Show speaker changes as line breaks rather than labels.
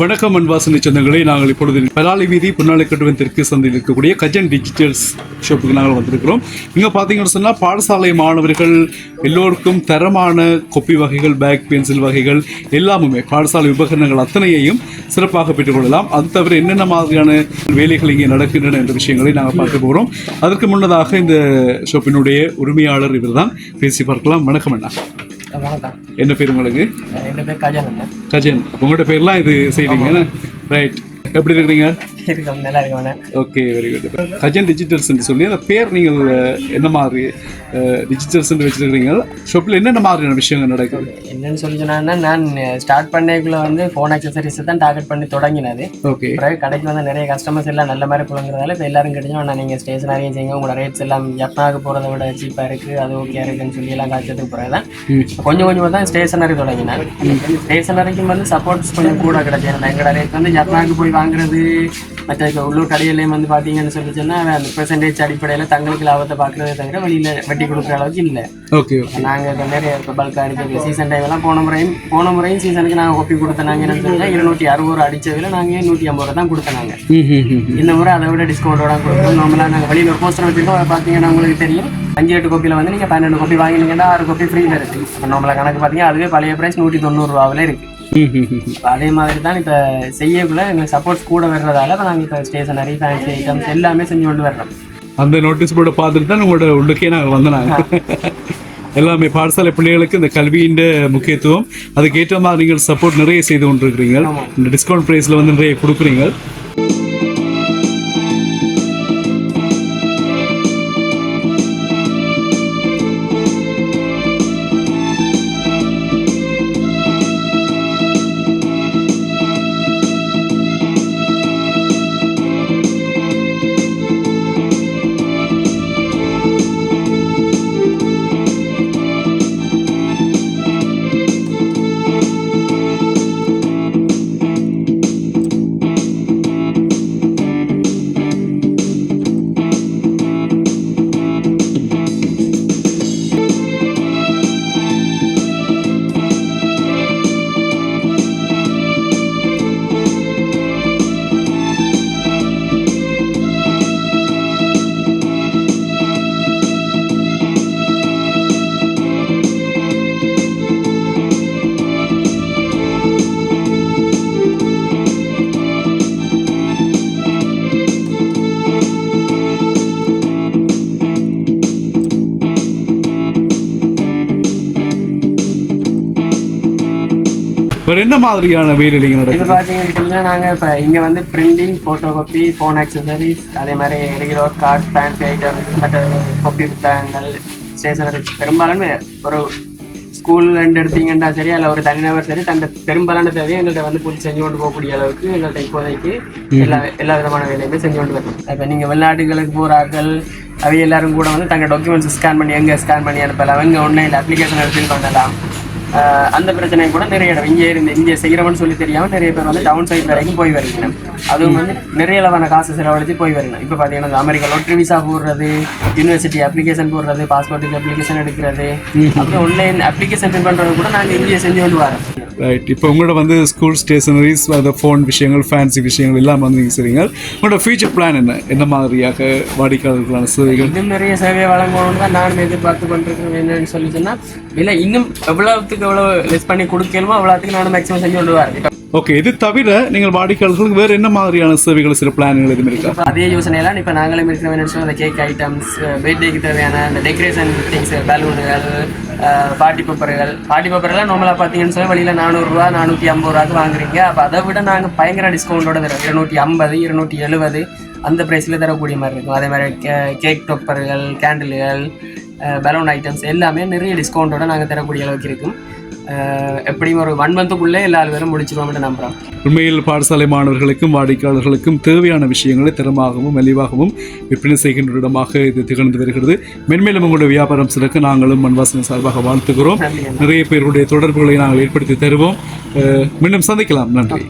வணக்கம் அன்பாசனை சொந்தங்களே. நாங்கள் இப்பொழுது பலாலி வீதி புன்னாலை கட்டுவன் தெற்கு சந்தையில் இருக்கக்கூடிய கஜன் டிஜிட்டல்ஸ் ஷாப்புக்கு நாங்கள் வந்திருக்கிறோம். இங்கே பார்த்தீங்கன்னு சொன்னால் பாடசாலை மாணவர்கள் எல்லோருக்கும் தரமான கொப்பி வகைகள் பேக் பென்சில் வகைகள் எல்லாமுமே பாடசாலை உபகரணங்கள் அத்தனையையும் சிறப்பாக பெற்றுக்கொள்ளலாம். அது தவிர என்னென்ன மாதிரியான வேலைகள் இங்கே நடக்கின்றன என்ற விஷயங்களை நாங்கள் பார்க்க போகிறோம் அதற்கு முன்னதாக இந்த ஷாப்பினுடைய உரிமையாளர் இவர்தான். பேசி பார்க்கலாம். வணக்கம் அண்ணா.
வணக்கம்
என்ன பேர் உங்களுக்கு?
ரெண்டு பேர் இல்லை
கஜன். உங்களோட பேர்லாம் இது செய்றீங்க ரைட் எப்படி இருக்கிறீங்க?
இருக்கோம் நல்லா இருக்கவனே
okay very good Gajan digitals சொல்லி அந்த பேர் நீங்கள் என்ன மாதிரி டிஜிட்டல்ஸ் வச்சிருக்கிறீங்க? ஷாப்பில் என்னென்ன மாதிரியான விஷயங்கள் நடக்குது?
என்னன்னு சொல்லி சொன்னா நான் ஸ்டார்ட் பண்ணக்குள்ள வந்து ஃபோன் அக்சசரிஸ் தான் டார்கெட் பண்ணி தொடங்கினது.
ஓகே
பிறகு கடைக்கு வந்து நிறைய கஸ்டமர்ஸ் எல்லாம் நல்ல மாதிரி புழங்குறதால இப்போ எல்லாரும் கிடைச்சோம் நான் நீங்கள் ஸ்டேஷனரியும் செய்யுங்க. உங்களோட ரேட்ஸ் எல்லாம் ஜப்னாக்கு போகிறத விட சீப்பாக இருக்குது அது ஓகே இருக்குன்னு சொல்லி எல்லாம் காய்ச்சதுக்கு பிறகு தான். கொஞ்சம் கொஞ்சமாக தான் ஸ்டேஷனரி தொடங்கினேன். ஸ்டேஷனரிக்கும் வந்து சப்போர்ட்ஸ் கொஞ்சம் கூட கிடைச்சது. எங்களோட ரேட் வந்து ஜப்னாக்கு போய் வாங்குறது? மற்ற இப்ப உள்ளூர் கடையிலையும் வந்து பார்த்தீங்கன்னு சொல்லி சொன்னால் அந்த பெர்சன்டேஜ் அடிப்படையில் தங்களுக்கு லாபத்தை பார்க்குறதே தவிர வெளியில் வெட்டி கொடுக்குற அளவுக்கு இல்லை.
ஓகே
நாங்கள் இப்போ நிறைய இப்போ பல்காக அடிக்கிறது சீசன் டைம்லாம் போன முறையும் போன முறையும் சீசனுக்கு நாங்கள் கொப்பி கொடுத்தனாங்க என்னன்னு சொன்னால் இருநூற்றி அறுபது ரூபா அடிச்சதுல நாங்கள் நூற்றி ஐம்பது ரூபா தான் கொடுத்தனாங்க
ம் ம் ம் ம்.
இந்த முறை அதை விட டிஸ்கவுண்டோட கொடுக்குறோம் நார்மலாக நாங்கள் வெளியில் ஒரு போஸ்டர் வச்சுருக்கோம். பார்த்தீங்கன்னா உங்களுக்கு தெரியும். அஞ்சு எட்டு கோப்பியில் வந்து நீங்கள் பன்னெண்டு கோப்பி வாங்கினீங்கன்னா ஆறு கோப்பி ஃப்ரீயில் இருக்குது இப்போ நம்மள கணக்கு பார்த்தீங்கன்னா அதுவே பழைய ப்ரைஸ் நூற்றி தொண்ணூறுரூவாவில் இருக்குது. அதே மாதிரி தான் இப்போ செய்யக்குள்ள எங்களுக்கு சப்போர்ட்ஸ் கூட வர்றதால இப்போ நாங்கள் இப்போ ஸ்டேஷனரி ஃபேன்சி ஐட்டம்ஸ் எல்லாமே செஞ்சு கொண்டு வர்றோம்.
அந்த நோட்டீஸ் போர்டை பார்த்துட்டு தான் உங்களோட உள்ளுக்கே நாங்கள் வந்தனாங்க எல்லாமே பாடசாலை பிள்ளைகளுக்கு இந்த கல்வியின் முக்கியத்துவம். அதுக்கு ஏற்ற மாதிரி நீங்கள் சப்போர்ட் நிறைய செய்து கொண்டிருக்கிறீங்க இந்த டிஸ்கவுண்ட் ப்ரைஸில் வந்து நிறைய கொடுக்குறீங்க வேறு என்ன மாதிரியான வேலை நீங்கள் நடக்குது
பார்த்தீங்கன்னா நாங்கள் இப்போ இங்கே வந்து printing photo copy phone accessories அதே மாதிரி ரெகுலர் கார்ட் ஃபேன்சி ஐட்டம்ஸ் மற்ற காப்பி புத்தகங்கள் ஸ்டேஷனரி பெரும்பாலுமே ஒரு ஸ்கூல் ரெண்டு எடுத்தீங்கன்னா சரி அதில் ஒரு தனிநபர் சரி தன் பெரும்பாலான தேவையை எங்கள்கிட்ட வந்து பூர்த்தி செஞ்சு கொண்டு போகக்கூடிய அளவுக்கு எங்கள்கிட்ட இப்போதைக்கு எல்லா எல்லா விதமான வேலையுமே செஞ்சு கொண்டு வரணும் இப்போ நீங்கள் வெளிநாட்டுகளுக்கு போகிறார்கள் அவை எல்லாரும் கூட வந்து தங்கள் டாக்குமெண்ட்ஸ் ஸ்கேன் பண்ணி எங்கே ஸ்கேன் பண்ணி அனுப்பலாம் எங்கே ஒன்லைனில் அப்ளிகேஷன் எடுத்து பண்ணலாம். அந்த பிரச்சனை கூட நிறைய இடம் இங்கே இருந்து இங்கே செய்கிறவன்னு சொல்லி தெரியாம நிறைய பேர் வந்து டவுன் சைட் வரைக்கும் போய் வருகிறேன். அதுவும் வந்து நிறைய அளவான காசு செலவழித்து போய் வரணும் இப்போ பார்த்தீங்கன்னா அமெரிக்கா லோட்ரி விசா போடுறது யூனிவர்சிட்டி அப்ளிகேஷன் போடுறது பாஸ்போர்ட்டுக்கு அப்ளிகேஷன் எடுக்கிறது அப்புறம் ஆன்லைன் அப்ளிகேஷன் ஃபில் பண்ணுறது கூட நாங்கள் இங்கேயே செஞ்சு கொண்டு வரோம்.
ரைட் இப்போ உங்களோட வந்து ஸ்கூல் ஸ்டேஷனரிஸ் அந்த ஃபோன் விஷயங்கள் ஃபேன்சி விஷயங்கள் எல்லாம் வந்து நீங்கள் செய்றீங்க. உங்களோட ஃபியூச்சர் பிளான் என்ன? என்ன மாதிரியாக வாடிக்கையாளர்களான சேவைகள்?
இன்னும் நிறைய சேவை வழங்கணும்னு தான் நானும் எதிர்பார்த்து கொண்டிருக்கிறேன் என்னன்னு சொல்லி சொன்னா இல்லை இன்னும் எவ்வளவுக்கு எவ்வளவு லெஸ் பண்ணி கொடுக்கணுமோ அவ்வளோத்துக்கு நானும் மேக்ஸிமம் செஞ்சு கொண்டு வரேன்.
ஓகே இது தவிர நீங்கள் வாடிக்கையாளர்களுக்கு வேறு என்ன மாதிரியான சேவைகள் சில பிளான்கள் எதுவும் இருக்கா?
இப்ப அதே யோசனையெல்லாம் இப்போ நாங்களும் இருக்கிற அந்த கேக் ஐட்டம்ஸ் பர்த்டேக்கு தேவையான அந்த டெக்கரேஷன் திங்ஸ் பலூனுகள் பார்ட்டி பேப்பர்கள் பார்ட்டி பேப்பர்லாம் நார்மலாக பார்த்தீங்கன்னு சொல்லி வெளியில் நானூறுரூவா நானூற்றி ஐம்பது ரூபாய்க்கு வாங்குறீங்க. அப்போ அதை விட நாங்கள் பயங்கர டிஸ்கவுண்டோட தரோம் இருநூற்றி ஐம்பது இருநூற்றி எழுபது அந்த ப்ரைஸில் தரக்கூடிய மாதிரி இருக்கும். அதே மாதிரி கேக் டொப்பர்கள் கேண்டில்கள் பலூன் ஐட்டம்ஸ் எல்லாமே நிறைய டிஸ்கவுண்டோட நாங்கள் தரக்கூடிய அளவுக்கு இருக்கும். எப்படியும் ஒரு ஒன் மந்த்துக்குள்ளே எல்லா பேரும் முடிச்சிருவோம்னு நம்புகிறோம்
உண்மையில் பாடசாலை மாணவர்களுக்கும் வாடிக்கையாளர்களுக்கும் தேவையான விஷயங்களை தரமாகவும் மலிவாகவும் விற்பனை செய்கின்ற இடமாக இது திகழ்ந்து வருகிறது. மென்மேலும் உங்களுடைய வியாபாரம் சிறக்க நாங்களும் மண்வாசனை சார்பாக வாழ்த்துகிறோம்.
நன்றி
நிறைய பேருடைய தொடர்புகளை நாங்கள் ஏற்படுத்தி தருவோம். மீண்டும் சந்திக்கலாம். நன்றி.